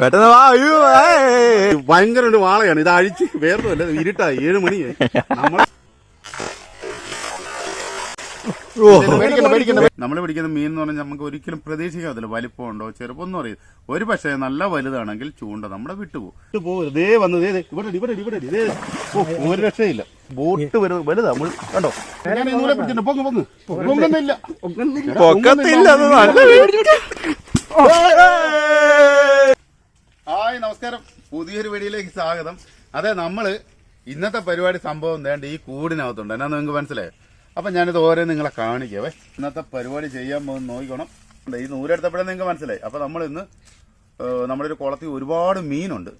പെട്ടെന്ന് വാ അയ്യോ ഏയ്. ഭയങ്കര ഒരു വാളയാണ്. ഇത് അഴിച്ച് വേറൊന്നുമല്ല ഇരുട്ടായി. ഏഴ് മണി നമ്മൾ ഓ. പിടിക്കുന്ന മീൻ എന്ന് പറഞ്ഞാൽ നമുക്ക് ഒരിക്കലും പ്രതീക്ഷിക്കാത്ത വലിപ്പം ഉണ്ടോ ചെറുപ്പം ചെറുപ്പമൊന്നും അറിയില്ല. ഒരു പക്ഷേ നല്ല വലുതാണെങ്കിൽ ചൂണ്ട നമ്മുടെ വിട്ടുപോകും ദേ വന്ന് ദേ ദേ, ഇവിടെ ഇട്, ഇവിടെ ഇട്, ഇവിടെ ഇട്, ദേ. ഓ, ഒരു രക്ഷയില്ല. ബോട്ട് വരുന്നത് വലുതാ. മുഴു- കണ്ടോ? ഞാൻ ഈ നൂലെ പിടിച്ചിട്ടുണ്ട്. പൊങ്ങ് പൊങ്ങ്. പൊങ്ങുന്നില്ല. പൊക്കത്തില്ല അത് നല്ല നമസ്കാരം. പുതിയൊരു വീഡിയോയിലേക്ക് സ്വാഗതം. അതെ നമ്മൾ ഇന്നത്തെ പരിപാടി സംഭവം വേണ്ട ഈ കൂടിനകത്തുണ്ട്. എന്നാ നിങ്ങൾക്ക് മനസ്സിലായോ? അപ്പൊ ഞാനിത് ഓരോ നിങ്ങളെ കാണിക്കവേ. ഇന്നത്തെ പരിപാടി ചെയ്യാൻ പോകുന്ന നോക്കിക്കോണം. ഈ നൂലെടുത്തപ്പോഴേ നിങ്ങൾക്ക് മനസ്സിലായി. അപ്പൊ നമ്മൾ ഇന്ന് നമ്മുടെ ഒരു കുളത്തിൽ ഒരുപാട് മീനുണ്ട്.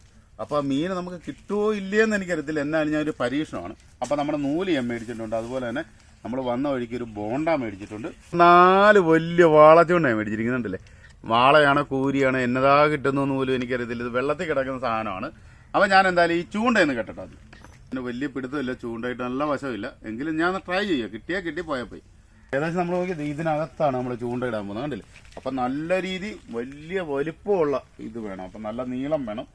അപ്പൊ ആ മീൻ നമുക്ക് കിട്ടുമോ ഇല്ലയെന്ന് എനിക്കറിയത്തില്ല. എന്നാലും ഞാൻ ഒരു പരീക്ഷണമാണ്. അപ്പൊ നമ്മുടെ നൂൽ ഞാൻ മേടിച്ചിട്ടുണ്ട്. അതുപോലെ തന്നെ നമ്മൾ വന്ന വഴിക്ക് ഒരു ബോണ്ട മേടിച്ചിട്ടുണ്ട്. നാല് വലിയ വാളച്ചുകൊണ്ടാണ് മേടിച്ചിരിക്കുന്നുണ്ടല്ലേ? വാളയാണോ കൂരിയാണ് എന്നതാ കിട്ടുന്നു പോലും എനിക്കറിയത്തില്ല. ഇത് വെള്ളത്തിൽ കിടക്കുന്ന സാധനമാണ്. അപ്പം ഞാൻ എന്തായാലും ഈ ചൂണ്ടയെന്ന് കേട്ടോ പിന്നെ വലിയ പിടുത്തമില്ല ചൂണ്ടയിട്ട് നല്ല വശമില്ല. എങ്കിലും ഞാൻ ട്രൈ ചെയ്യാം കിട്ടിയാൽ കിട്ടി പോയാൽ പോയി. ഏകദേശം നമ്മൾ നോക്കിയത് ഇതിനകത്താണ് നമ്മൾ ചൂണ്ടയിടാൻ പോകുന്നത്. കണ്ടില്ലേ? അപ്പം നല്ല രീതി വലിയ വലിപ്പമുള്ള ഇത് വേണം. അപ്പം നല്ല നീളം വേണം.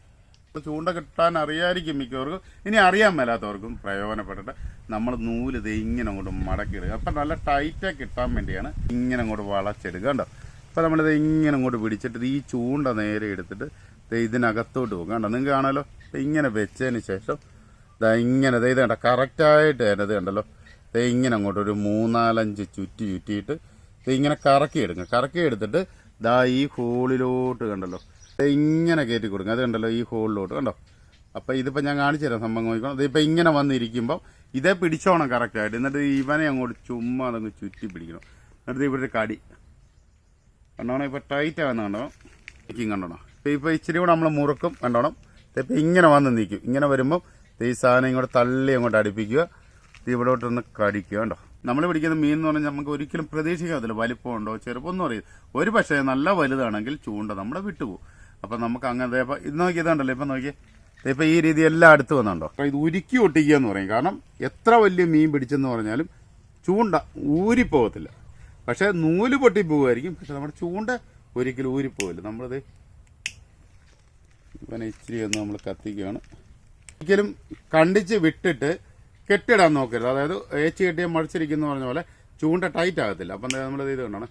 ചൂണ്ട കിട്ടാൻ അറിയാതിരിക്കും മിക്കവർക്കും. ഇനി അറിയാൻ മേലാത്തവർക്കും പ്രയോജനപ്പെട്ടിട്ട് നമ്മൾ നൂൽ ഇത് ഇങ്ങനെ അങ്ങോട്ട് മടക്കിയിടുക. അപ്പം നല്ല ടൈറ്റായി കിട്ടാൻ വേണ്ടിയാണ് ഇങ്ങനെ അങ്ങോട്ട് വളച്ചെടുക്കുക. കണ്ടോ? അപ്പൊ നമ്മളിത് ഇങ്ങനെ ഇങ്ങോട്ട് പിടിച്ചിട്ട് ഈ ചൂണ്ട നേരെ എടുത്തിട്ട് ഇതിനകത്തോട്ട് പോകും കണ്ടോ? നിങ്ങൾക്ക് കാണാലോ? ഇങ്ങനെ വെച്ചതിന് ശേഷം ഇതാ ഇങ്ങനെ ഇത് കണ്ട? കറക്റ്റായിട്ട് അതിനത് കണ്ടല്ലോ? ഇങ്ങനെ അങ്ങോട്ട് ഒരു മൂന്നാലഞ്ച് ചുറ്റി ചുറ്റിയിട്ട് ഇത് ഇങ്ങനെ കറക്കി എടുക്കുക കറക്കി എടുത്തിട്ട് ദാ ഈ ഹോളിലോട്ട് കണ്ടല്ലോ? ഇങ്ങനെ കയറ്റി കൊടുക്കുക അത് കണ്ടല്ലോ ഈ ഹോളിലോട്ട് കണ്ടോ? അപ്പോൾ ഇതിപ്പോൾ ഞാൻ കാണിച്ചു തരാം സംഭവം നോക്കണം ഇതിപ്പോൾ ഇങ്ങനെ വന്നിരിക്കുമ്പോൾ ഇതേ പിടിച്ചോണം കറക്റ്റായിട്ട് എന്നിട്ട് ഇവനെ അങ്ങോട്ട് ചുമ്മാ അതങ്ങ് ചുറ്റി പിടിക്കണം. എന്നിട്ട് ഇവിടെ കടി. കണ്ടോണം? ഇപ്പോൾ ടൈറ്റ് ആകുന്ന കണ്ടോ? നിൽക്കും കണ്ടോണം. ഇപ്പൊ ഇപ്പോൾ ഇച്ചിരി കൂടെ നമ്മൾ മുറുക്കും കണ്ടോണം? ഇതിപ്പോൾ ഇങ്ങനെ വന്ന് നിൽക്കും ഇങ്ങനെ വരുമ്പോൾ ഈ സാധനം ഇങ്ങോട്ട് തള്ളി അങ്ങോട്ട് അടുപ്പിക്കുക. ഇവിടോട്ടൊന്ന് കടിക്കുക കണ്ടോ? നമ്മൾ പിടിക്കുന്ന മീൻ എന്ന് പറഞ്ഞാൽ നമുക്ക് ഒരിക്കലും പ്രതീക്ഷിക്കാത്തില്ല വലിപ്പമുണ്ടോ ചെറുപ്പമൊന്നും അറിയില്ല. ഒരു പക്ഷേ നല്ല വലുതാണെങ്കിൽ ചൂണ്ട നമ്മുടെ വിട്ടുപോകും. അപ്പം നമുക്ക് അങ്ങനെ ഇപ്പം ഇത് നോക്കി ഇതുണ്ടല്ലോ ഇപ്പം നോക്കി ഇപ്പം ഈ രീതി എല്ലാം അടുത്ത് വന്നുണ്ടോ? അപ്പം ഇത് ഉരുക്കി ഒട്ടിക്കുക എന്ന് പറയും. കാരണം എത്ര വലിയ മീൻ പിടിച്ചെന്ന് പറഞ്ഞാലും ചൂണ്ട ഊരിപ്പോകത്തില്ല. പക്ഷെ നൂൽ പൊട്ടി പോകുമായിരിക്കും. പക്ഷെ നമ്മുടെ ചൂണ്ട ഒരിക്കലും ഊരിപ്പോകില്ല നമ്മളത് ഇവനെ ഇച്ചിരി ഒന്ന് നമ്മൾ കത്തിക്കുകയാണ്. ഒരിക്കലും കണ്ടിച്ച് വിട്ടിട്ട് കെട്ടിടാൻ നോക്കരുത്. അതായത് ഏച്ചി കെട്ടിയ മടിച്ചിരിക്കുന്ന പറഞ്ഞ പോലെ ചൂണ്ട ടൈറ്റ് ആകത്തില്ല. അപ്പം നമ്മളത് ഇത് കണ്ടാണ്.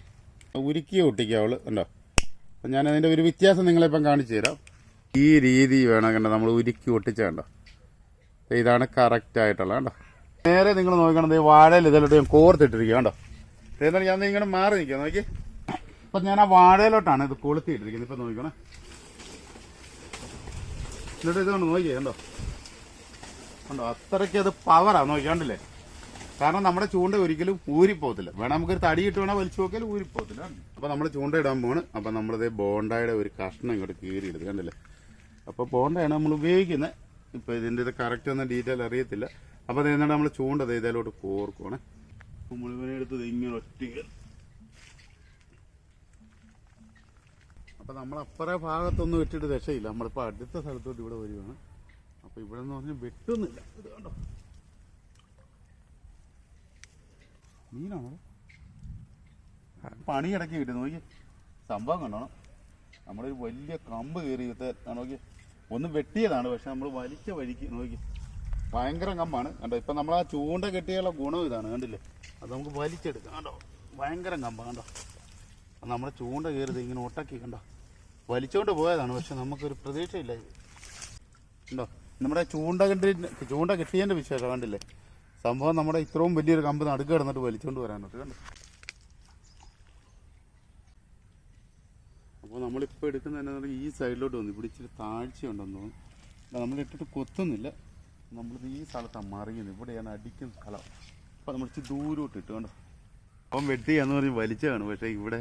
ഉരുക്കി ഒട്ടിക്കുക അവൾ. ഉണ്ടോ അപ്പം ഞാൻ അതിന്റെ ഒരു വ്യത്യാസം നിങ്ങളിപ്പം കാണിച്ചു തരാം. ഈ രീതി വേണം കണ്ടോ? നമ്മൾ ഉരുക്കി ഒട്ടിച്ച കണ്ടോ? ഇതാണ് കറക്റ്റ് ആയിട്ടുള്ള കണ്ടോ? നേരെ നിങ്ങൾ നോക്കണം. വാഴയിൽ ഞാൻ കോർത്തിട്ടിരിക്കുക കണ്ടോ? ദേ എന്നാൽ ഞാൻ ഇങ്ങനെ മാറി നിൽക്കുക നോക്കി അപ്പൊ ഞാൻ ആ വാഴയിലോട്ടാണ് ഇത് കൊളുത്തിയിട്ടിരിക്കുന്നത് ഇപ്പൊ നോക്കണേ എന്നിട്ട് ഇതുകൊണ്ട് നോക്കിയേ കണ്ടോ? കണ്ടോ? അത്രയ്ക്ക് അത് പവറാ നോക്കി കണ്ടില്ലേ? കാരണം നമ്മുടെ ചൂണ്ട ഒരിക്കലും ഊരിപ്പോകത്തില്ല. വേണം നമുക്കൊരു തടി ഇട്ട് വേണം വലിച്ചു നോക്കിയാൽ ഊരിപ്പോകത്തില്ല. അപ്പൊ നമ്മൾ ചൂണ്ട ഇടാൻ പോണ് അപ്പൊ നമ്മളിത് ബോണ്ടയുടെ ഒരു കഷ്ണം ഇങ്ങോട്ട് കീറി എടുത്ത് കണ്ടില്ലേ? അപ്പൊ ബോണ്ടയാണ് നമ്മൾ ഉപയോഗിക്കുന്നത്. ഇപ്പൊ ഇതിന്റെ ഇത് കറക്റ്റ് ഒന്നും ഡീറ്റെയിൽ അറിയത്തില്ല. അപ്പൊ അത് നമ്മൾ ചൂണ്ട ഇതിലോട്ട് കോർക്കുവാണ്. മുഴുവനെ എടുത്തത് ഇങ്ങനെ ഒറ്റ അപ്പൊ നമ്മൾ ഭാഗത്തൊന്നും ഇട്ടിട്ട് രക്ഷയില്ല. നമ്മളിപ്പോ അടുത്ത സ്ഥലത്തോട്ട് ഇവിടെ വരികയാണ്. അപ്പൊ ഇവിടെ എന്ന് പറഞ്ഞാൽ വെട്ടുന്നില്ല. ഇത് കണ്ടോ? മീനാണോ? പണി ഇടയ്ക്ക് കിട്ടും. നോക്കി സംഭവം കണ്ടോണം. നമ്മളൊരു വലിയ കമ്പ് കയറി നോക്കി ഒന്ന് വെട്ടിയതാണ്. പക്ഷെ നമ്മൾ വലിച്ച വഴിക്ക് നോക്കി ഭയങ്കര കമ്പാണ്. കണ്ടോ ഇപ്പൊ നമ്മൾ ആ ചൂണ്ട കെട്ടിയുള്ള ഗുണം ഇതാണ് കണ്ടില്ലേ? അത് നമുക്ക് വലിച്ചെടുക്കാം. കണ്ടോ ഭയങ്കര കമ്പാണ് കണ്ടോ? നമ്മുടെ ചൂണ്ട കയറിയത് ഇങ്ങനെ ഒട്ടക്കി കണ്ടോ? വലിച്ചോണ്ട് പോയതാണ് പക്ഷെ നമുക്കൊരു പ്രതീക്ഷയില്ല ഇത്. കണ്ടോ നമ്മുടെ ചൂണ്ട കെട്ടി ചൂണ്ട കെട്ടിയതിന്റെ വിശേഷം കണ്ടില്ലേ? സംഭവം നമ്മുടെ ഇത്രയും വലിയൊരു കമ്പ് നടുക്ക് കിടന്നിട്ട് വലിച്ചോണ്ട് വരാനോട്ട് കണ്ടോ? അപ്പോൾ നമ്മളിപ്പോൾ എടുക്കുന്ന എന്നാ ഈ സൈഡിലോട്ട് വന്നു. ഇവിടെ ഇച്ചിരി താഴ്ചയുണ്ടെന്ന് തോന്നുന്നു. നമ്മളിട്ടിട്ട് കൊത്തുന്നില്ല. നമ്മളിത് ഈ സ്ഥലത്താണ് മറിയുന്നത്. ഇവിടെയാണ് അടിക്കുന്ന സ്ഥലം. അപ്പം നമ്മൾ ഇച്ചിരി ദൂരോട്ട് ഇട്ട് കണ്ടോ? അപ്പം വെട്ടിയാന്ന് പറഞ്ഞ് വലിച്ചതാണ്. പക്ഷേ ഇവിടെ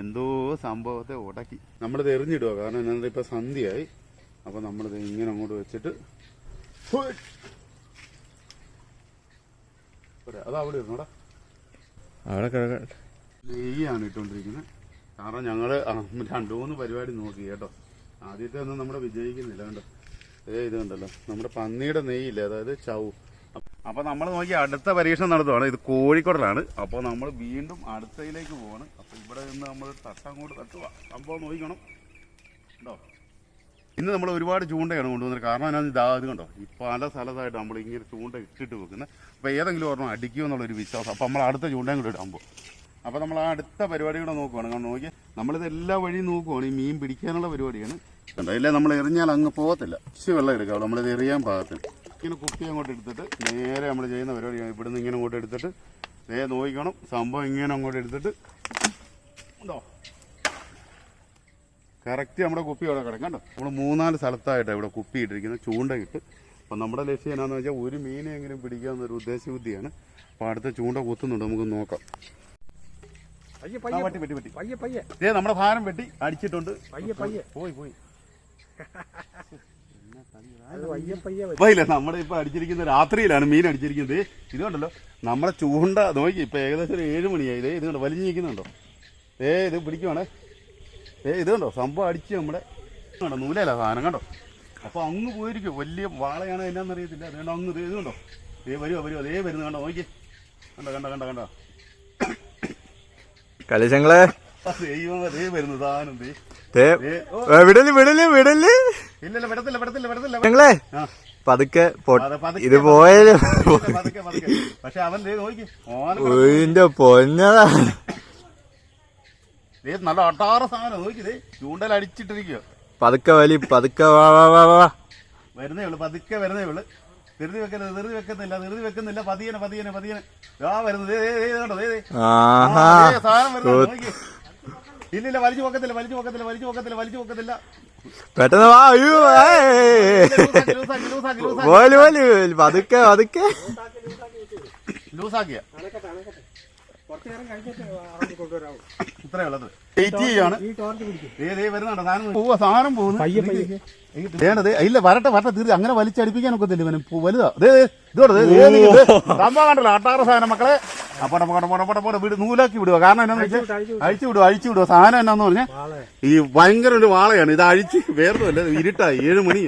എന്തോ സംഭവത്തെ ഉടക്കി. നമ്മളിത് എറിഞ്ഞിടുക കാരണം എന്താ ഇപ്പം സന്ധ്യയായി. അപ്പം നമ്മളിത് ഇങ്ങനെ അങ്ങോട്ട് വെച്ചിട്ട് അത് അവിടെ ഇരുന്നോടാ. അവിടെ കിടക്ക നെയ്യാണ് ഇട്ടുകൊണ്ടിരിക്കുന്നത് കാരണം ഞങ്ങൾ രണ്ടു മൂന്ന് പരിപാടി നോക്കി കേട്ടോ. ആദ്യത്തെ ഒന്നും നമ്മുടെ വിജയിക്കുന്നില്ല കണ്ടോ? ഏ ഇത് കണ്ടല്ലോ. നമ്മുടെ പന്നിയുടെ നെയ്യില്ലേ അതായത് ചൗ. അപ്പൊ നമ്മൾ നോക്കി അടുത്ത പരീക്ഷണം നടത്തുവാണ്. ഇത് കോഴിക്കോടിലാണ്. അപ്പോൾ നമ്മൾ വീണ്ടും അടുത്തയിലേക്ക് പോവാണ്. അപ്പൊ ഇവിടെ നിന്ന് നമ്മൾ തട്ടങ്ങോട്ട് തട്ടുക സംഭവം നോക്കണം ഉണ്ടോ ഇന്ന് നമ്മൾ ഒരുപാട് ചൂണ്ടയാണ് കൊണ്ടുവന്നത്. കാരണം എന്നാന്ന് ഇതാ ഇത് കണ്ടോ? ഈ പല സ്ഥലത്തായിട്ട് നമ്മൾ ഇങ്ങനെ ചൂണ്ട ഇട്ടിട്ട് വെക്കുന്നത് അപ്പോൾ ഏതെങ്കിലും ഒരെണ്ണം എന്നുള്ളൊരു വിശ്വാസം. അപ്പോൾ നമ്മൾ അടുത്ത ചൂണ്ടയും കൂടെ ഇടാമ്പോ അപ്പൊ അപ്പോൾ നമ്മൾ ആ അടുത്ത പരിപാടി കൂടെ നോക്കുവാണ്. കാരണം നോക്കി നമ്മളിത് എല്ലാ വഴിയും നോക്കുവാണ്. ഈ മീൻ പിടിക്കാനുള്ള പരിപാടിയാണ്. കണ്ടോ? ഇല്ലേ? നമ്മൾ എറിഞ്ഞാൽ അങ്ങ് പോകത്തില്ല. ഇച്ചിരി വെള്ളം എടുക്കാവുള്ളൂ നമ്മളിത് എറിയാൻ പാകത്തില്ല. ഇങ്ങനെ കുപ്പി അങ്ങോട്ട് എടുത്തിട്ട് നേരെ നമ്മൾ ചെയ്യുന്ന പരിപാടിയാണ് ഇവിടുന്ന് ഇങ്ങനെ അങ്ങോട്ട് എടുത്തിട്ട് നേരെ നോക്കിക്കണം സംഭവം ഇങ്ങനെ അങ്ങോട്ട് എടുത്തിട്ട് ഉണ്ടോ? കറക്റ്റ് നമ്മുടെ കുപ്പി അവിടെ കിടക്കും. കണ്ടോ? നമ്മൾ മൂന്നാൽ സ്ഥലത്തായിട്ട് ഇവിടെ കുപ്പി ഇട്ടിരിക്കുന്നത്. ചൂണ്ടയിട്ട് അപ്പം നമ്മുടെ ലക്ഷ്യം എന്നാന്ന് വെച്ചാൽ ഒരു മീനെങ്കിലും പിടിക്കുക എന്നൊരു ഉദ്ദേശബുദ്ധിയാണ്. അപ്പോൾ അടുത്ത ചൂണ്ട കുത്തുന്നുണ്ട്. നമുക്ക് നോക്കാം. പയ്യെ പയ്യെ വെട്ടി വെട്ടി വെട്ടി. പയ്യെ പയ്യെ. ദേ നമ്മുടെ ഭാരം വെട്ടി. അടിച്ചിട്ടുണ്ട്. പയ്യെ പയ്യെ. പോയി പോയി. ഇല്ല നമ്മുടെ ഇപ്പൊ അടിച്ചിരിക്കുന്ന രാത്രിയിലാണ് മീൻ അടിച്ചിരിക്കുന്നത്. ഇതുകൊണ്ടല്ലോ ഇത് കണ്ടല്ലോ നമ്മുടെ ചൂണ്ട നോക്കി ഇപ്പൊ ഏകദേശം ഒരു ഏഴ് മണിയായി. ഇത് വലിഞ്ഞു വലിഞ്ഞിരിക്കുന്നുണ്ടോ? ഏ ഇത് പിടിക്കുവാണേ. ഏ ഇത് കണ്ടോ സംഭവം അടിച്ച് നമ്മുടെ കണ്ടോ നൂലല്ല സാധനം കണ്ടോ? അപ്പൊ അങ്ങ് പോയിരിക്കും. വലിയ വാളയാണ് എന്നാന്ന് അറിയത്തില്ല. അതുകൊണ്ട് അങ്ങ് ഇത് കണ്ടോ? ദേ വരുവോ വരുവോ അതേ വരുന്നു കണ്ടോ നോക്കി. കണ്ടോ കണ്ടോ കണ്ടോ കണ്ടോ? കലിശങ്ങളെ ദൈവം അതേ വരുന്നു സാധനം ദേ. വിടൽ വിടൽ വിടൽ. ഞങ്ങളെ പതുക്കെ ഇത് പോയാലും പക്ഷെ അവൻ ഇതിന്റെ നല്ല ഒട്ടാറ സാധനം നോക്കി ദേ ചൂണ്ടൽ അടിച്ചിട്ടിരിക്കുക പതുക്കെ വലി പതുക്കെ വാ വാ വാ വാ വരുന്നേ ഉള്ളു പതുക്കെ വരുന്നേ ഉള്ളു. ധൃതി വെക്കരുത് ധൃതി വെക്കുന്നില്ല ധൃതി വെക്കുന്നില്ല. പതിയനെ പതിയനെ പതിയനെ. ആ വരുന്നത് ഏതാണ്ടോ ഏതേ സാധനം വരുന്നു നോക്കി. ഇല്ലില്ല വലിച്ചു നോക്കത്തില്ല വലിച്ചു നോക്കത്തില്ല വലിച്ചു നോക്കത്തില്ല വലിച്ചു നോക്കത്തില്ല പെട്ടെന്ന് വാ അയ്യോ പോൽ പോൽ പതുക്കെ പതുക്കെ ലൂസാക്കിയ ഇത്രേ ഉള്ളത് വെയിറ്റ് ചെയ്യാണ് വരുന്നുണ്ട് സാധനം പോവാ സാധനം പോകുന്നു വേണ്ടത് ഇല്ല വരട്ടെ വരട്ടെ തീർച്ച അങ്ങനെ വലിച്ചടിപ്പിക്കാൻ ഒക്കത്തില്ല ഇവന് വലുതാ ദേ ദേ, ഇതോടെ. സംഭവം കണ്ടല്ലോ അട്ടാറ് സാധനം മക്കളെ അപ്പോടെ പോടെ പോടെ പോടെ പോടെ വിട് നൂലാക്കി വിടുക കാരണം എന്നാന്ന് വെച്ചാൽ അഴിച്ചു വിടുക അഴിച്ചു വിടുക സാധനം എന്നാന്ന് പറഞ്ഞാൽ ഈ ഭയങ്കര ഒരു വാളയാണ്. ഇത് അഴിച്ച് വേറൊന്നുമല്ല ഇരുട്ടായി. ഏഴ് മണി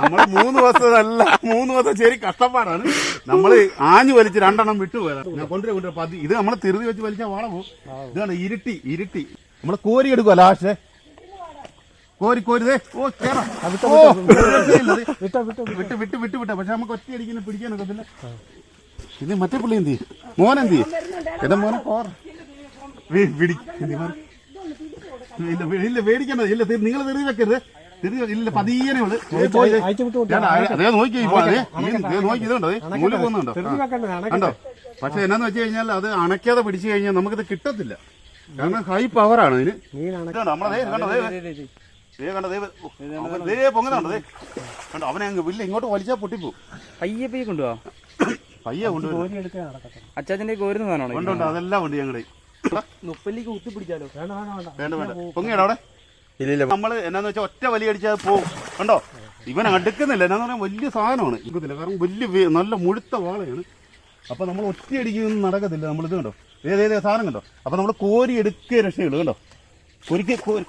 നമ്മൾ മൂന്ന് ദിവസമല്ല മൂന്ന് ദിവസം ശരി കഷ്ടപ്പാടാണ്. നമ്മൾ ആഞ്ഞു വലിച്ച് രണ്ടെണ്ണം വിട്ടുപോയതാണ് ഞാൻ കൊണ്ടുവരാ കൊണ്ടുവരാ. പതി ഇത് നമ്മൾ തിരുതി വെച്ച് വലിച്ച വാള പോകും ഇതാണ് ഇരുട്ടി ഇരുട്ടി. നമ്മൾ കോരി എടുക്കുക ലാസ്റ്റ് കോരി കോരിതേ ഓ കേറാം. വിട്ടു വിട്ടു വിട്ടു. വിട്ടു വിട്ടു പക്ഷെ നമുക്ക് ഒറ്റ അടിക്കുന്ന പിടിക്കാനൊക്കത്തില്ല ഇത് മറ്റേ പുള്ളി എന്ത് മോൻ എന്ത് എന്ത് മോനെ? ഇല്ല പേടിക്കണ്ട ഇല്ല നിങ്ങൾ തെറി വെക്കരുത്. ഇല്ല പതിയനെ ഉള്ളു. അതേ നോക്കി ഇപ്പൊ അതേ ഈ- ദേ നോക്കി ഇതുണ്ടോ? ദേ, നൂൽ പോകുന്നുണ്ടോ? തെറിഞ്ഞു വെക്കണ്ട കണ്ടോ അണക്കട്ടെ. പക്ഷെ എന്നാന്ന് വെച്ച് കഴിഞ്ഞാൽ അത് അണയ്ക്കാതെ പിടിച്ചു കഴിഞ്ഞാൽ നമുക്കിത് കിട്ടത്തില്ല. കാരണം ഹൈ പവറാണ് ഇതിന് നമ്മളെ കണ്ടോ? പൊങ്ങുന്നുണ്ടോ? അവനെ വില്ല ഇങ്ങോട്ട് വലിച്ചാൽ പൊട്ടിപ്പോ പയ്യെ പയ്യെ കൊണ്ടുപോവാ? പയ്യെ കൊണ്ടുവരും അച്ചാച്ചന്റെ കോരുന്ന സാധനമാണോ? ഉണ്ട് അതെല്ലാം ഉണ്ട് ഞങ്ങളുടെ മുപ്പല്ലിക്ക് കുത്തി പിടിച്ചാലോ? വേണ്ട വേണ്ട പൊങ്ങിയടാ അവിടെ. ഇല്ലില്ല. നമ്മൾ എന്നാന്ന് വെച്ചാൽ ഒറ്റ വലി അടിച്ചാൽ പോകും കണ്ടോ? ഇവൻ അടുക്കുന്നില്ല. എന്നാന്ന് പറയാൻ വലിയ സാധനമാണ്. എടുക്കത്തില്ല. കാരണം വലിയ നല്ല മുഴുത്ത വാളയാണ്. അപ്പൊ നമ്മൾ ഒറ്റ അടിക്കുന്ന നടക്കത്തില്ല. നമ്മൾ ഇത് കണ്ടോ? ഏത് ഏത് സാധനം കണ്ടോ? അപ്പൊ നമ്മൾ കോരി എടുക്കേ രക്ഷയുള്ളൂ കണ്ടോ? ഒരിക്കൽ കോരി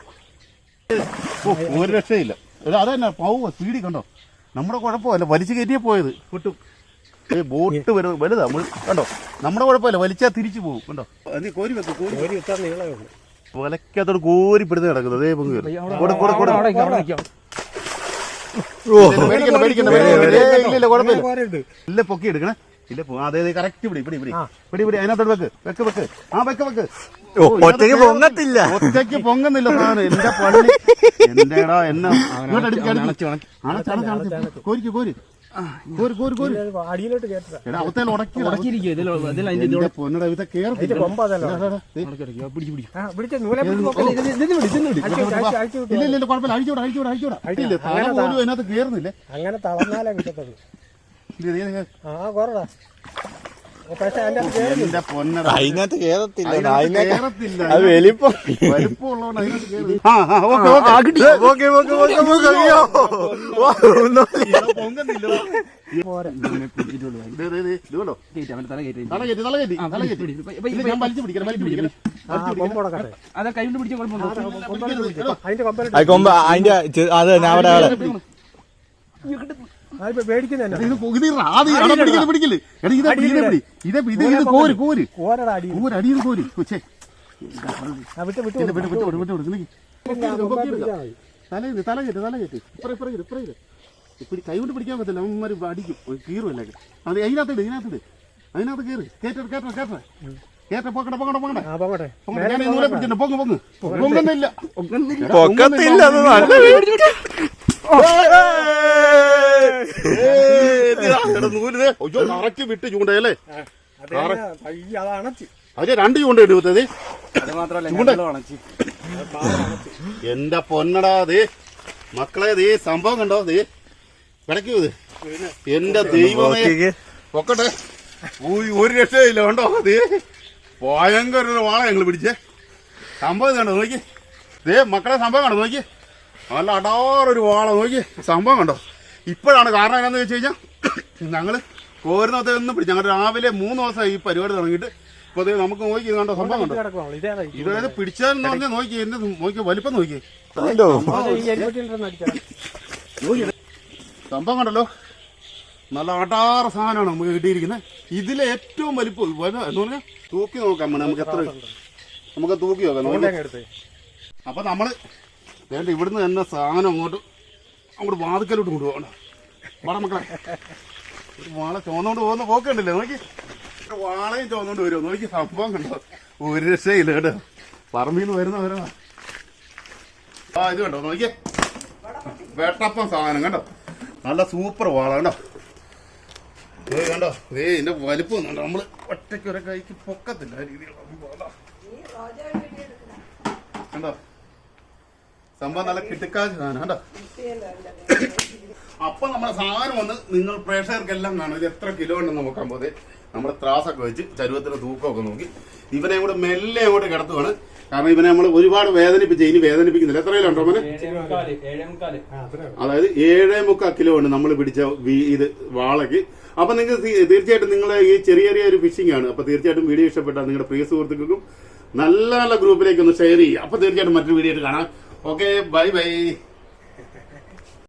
ഒരു രക്ഷയില്ല. അതന്നെ. പോവുക സ്പീഡിൽ കണ്ടോ? നമ്മുടെ കുഴപ്പമല്ല. വലിച്ചു കയറ്റിയേ പോയത്. കിട്ടും. ബോട്ട് വരുന്നത് വലുതാ മുഴു- കണ്ടോ? നമ്മുടെ കുഴപ്പമില്ല വലിച്ചാൽ തിരിച്ചു പോകും കണ്ടോ? അത് കോരി വെക്ക് കോരി ഇത്ര നീളമേ ഉള്ളൂ. പിടുത്ത് കിടക്കുന്നത് അതേ പൊങ്ങി വരും. കൊടു കൊടു കൊടു. ഓ പേടിക്കണ്ട പേടിക്കണ്ട പേടിക്കണ്ട. ഏയ്, ഇല്ല ഇല്ല കുഴപ്പമില്ല. പോരരുത് ഇല്ല പൊക്കി എടുക്കണേ. ഇല്ല പോ- അതെ അതെ കറക്റ്റ് പിടി പിടി പിടി. പിടി പിടി അതിനകത്തോട് വെക്ക്. വെക്ക് വെക്ക്. ആ വെക്ക് വെക്ക്. ഓ, ഒറ്റയ്ക്ക് പൊങ്ങത്തില്ല. ഒറ്റയ്ക്ക് പൊങ്ങുന്നില്ല സാധനം എന്റെ പള്ളി എന്റെടാ എന്നെ. ഇങ്ങോട്ട് കോരിക്കു അടിച്ച്. അണച്ച്. അണച്ച് അണച്ച്. കോരിക്ക് കോരി. അടിയിലോട്ട് അങ്ങനെ തളർന്നാലേ കിട്ടത്തുള്ളൂ. ആ കുറടാ. എന്റെ പൊന്നട അതിനകത്ത് കേറത്തില്ല. അതിനകത്ത് അതിനകത്ത് കേറത്തില്ല. അത് വലിപ്പം. വലിപ്പമുള്ളതുകൊണ്ട് അതിനകത്ത് കേറി- ആ ആ okay okay. Okay okay okay okay അയ്യോ. ഓ, ഒന്നുമില്ല. പൊങ്ങുന്നില്ല. പോരെ. ദേ, ദേ, ദേ, ഇത് കണ്ടോ? തല കയറ്റി, തല കയറ്റി, തല കയറ്റി. ഇല്ല, ഞാൻ വലിച്ചു പിടിക്കണം, വലിച്ചു പിടിക്കണം. ആ കൊമ്പ് കൊടുക്കട്ടെ അതാ കൈ കൊണ്ട് പിടിച്ച കുഴപ്പമുണ്ടോ എടോ, അതിന്റെ കൊമ്പലിട്ട് അത് കൊമ്പ് അതിന്റെ ചെ- അത് തന്നെ അവിടെ അവിടെ. Core, core. കോരടാ അടി കോര്, അടിയിൽ കോര്. ഛെ, ആ വിട്ട് വിട്ട് ഇല്ല, വിട്ട്, വിട്ട്, വിട്ട്, വിട്ട്, വിട്ട്, നിക്ക്. പിന്നെ ആ കൊമ്പ് പിടിച്ചാ മതി. തല ഇത് തല കയറ്റ് തല കയറ്റ്. ഇപ്പറ ഇപ്പറ ഇരു ഇപ്പറ ഇരു ഇപ്പിടി കൈ കൊണ്ട് പിടിക്കാൻ പറ്റില്ല അവന്മാർ അടിക്കും. കീറുമല്ലേ അത് അതിനകത്തിട് ഇതിനകത്തിട്. അതിനകത്ത് കയറി കേറ്റ കയറ്റ കയറ്റ കയറ്റ പോക്കട്ടെ പോക്കട്ടെ പോകട്ടെ ഈ നൂലെ പിടിച്ചിട്ടുണ്ട് പൊങ്ങ് പൊങ്ങ്. പൊങ്ങുന്നില്ല. പൊക്കത്തില്ല അയ്യോ കറക്റ്റ് വിട്ട് ചൂണ്ടയല്ലേ? അതെ അതിന് രണ്ട് ചൂണ്ട എടുത്തത് അത് മാത്രമല്ല ചൂണ്ട. ഞങ്ങൾ വളച്ച് എന്റെ പൊന്നടാ ദേ. മക്കളെ ദേ സംഭവം കണ്ടോ ദേ. ഇത്. എന്റെ ദൈവമേ. ഒക്കട്ടെ ഒരു- രക്ഷയില്ല കണ്ടോ ദേ. ഭയങ്കര ഒരു വാള ഞങ്ങൾ പിടിച്ചേ. സംഭവം ഇത് കണ്ടോ നോക്കി ദേ മക്കളെ സംഭവം കണ്ടോ നോക്കി നല്ല അടാറൊരു വാള നോക്കി സംഭവം കണ്ടോ? ഇപ്പോഴാണ് കാരണം എന്നാന്ന് വെച്ച് കഴിഞ്ഞാൽ ഞങ്ങൾ കോരുന്നത്തെ ഒന്നും പിടിച്ചു ഞങ്ങൾ രാവിലെ മൂന്ന് ദിവസം ഈ പരിപാടി തുടങ്ങിയിട്ട് ഇപ്പൊ ദേ നമുക്ക് നോക്കി കണ്ട കണ്ടോ സംഭവം കണ്ടോ? ഇതായത് പിടിച്ചാലെന്ന് പറഞ്ഞാൽ നോക്കി എന്റെ നോക്കി വലിപ്പം നോക്കി. സംഭവം കണ്ടല്ലോ? നല്ല ആട്ടാറ സാധനമാണ് നമുക്ക് കിട്ടിയിരിക്കുന്നത്. ഇതിലെ ഏറ്റവും വലിപ്പം എന്ന് പറഞ്ഞാൽ തൂക്കി നോക്കാം നമുക്ക് എത്ര നമുക്ക് തൂക്കി നോക്കി അപ്പൊ നമ്മൾ വേണ്ട ഇവിടുന്ന് തന്നെ സാധനം അങ്ങോട്ട് അങ്ങോട്ട് വാതിക്കലോട്ട് കൊണ്ടുപോകണം വാട മക്കളെ. ഒരു വാള ചോന്നോണ്ട് പോകുന്ന പോക്കണ്ടല്ലേ. നോക്കി. വാളയും ചോന്നോണ്ട് വരുമോ നോക്കി സംഭവം കണ്ടോ? ഒരു രക്ഷയില്ല കേട്ടോ. പറമ്പിൽ നിന്ന് വരുന്നവരാ ആ ഇത് കണ്ടോ? നോക്കി വെട്ടപ്പം സാധനം കണ്ടോ? നല്ല സൂപ്പർ വാള കണ്ടോ? ഏ കണ്ടോ? ഏ ഇതിന്റെ വലിപ്പം കണ്ടോ? നമ്മൾ ഒറ്റയ്ക്ക് ഒരു കൈക്ക് പൊക്കത്തില്ല രീതിയിലുള്ള. കണ്ടോ? സംഭവം നല്ല കിട്ടുക്കാശ് സാധനം കേട്ടോ അപ്പൊ നമ്മുടെ സാധനം വന്ന് നിങ്ങൾ പ്രേക്ഷകർക്കെല്ലാം കാണും. ഇത് എത്ര കിലോ ഉണ്ടെന്ന് നോക്കാൻ പോലെ നമ്മുടെ ത്രാസൊക്കെ വെച്ച് ചരുവത്തിന്റെ തൂക്കമൊക്കെ നോക്കി. ഇവനെ കൂടെ മെല്ലെ അങ്ങോട്ട് കിടത്തുവാണ്. കാരണം ഇവനെ നമ്മൾ ഒരുപാട് വേദനിപ്പിച്ച് ഇനി വേദനിപ്പിക്കുന്നില്ല. എത്ര കിലോ ഉണ്ടോ മോനെ? അതായത് ഏഴേ മുക്കാൽ കിലോ ഉണ്ട് നമ്മൾ പിടിച്ച ഇത് വാളയ്ക്ക്. അപ്പൊ നിങ്ങൾക്ക് തീർച്ചയായിട്ടും നിങ്ങളെ ഈ ചെറിയ ചെറിയ ഒരു ഫിഷിംഗ് ആണ്. അപ്പൊ തീർച്ചയായിട്ടും വീഡിയോ ഇഷ്ടപ്പെട്ടാൽ നിങ്ങളുടെ പ്രിയ സുഹൃത്തുക്കൾക്കും നല്ല നല്ല ഗ്രൂപ്പിലേക്ക് ഒന്ന് ഷെയർ ചെയ്യുക. അപ്പൊ തീർച്ചയായിട്ടും മറ്റൊരു വീഡിയോ ആയിട്ട് കാണാം. Ok, bye bye.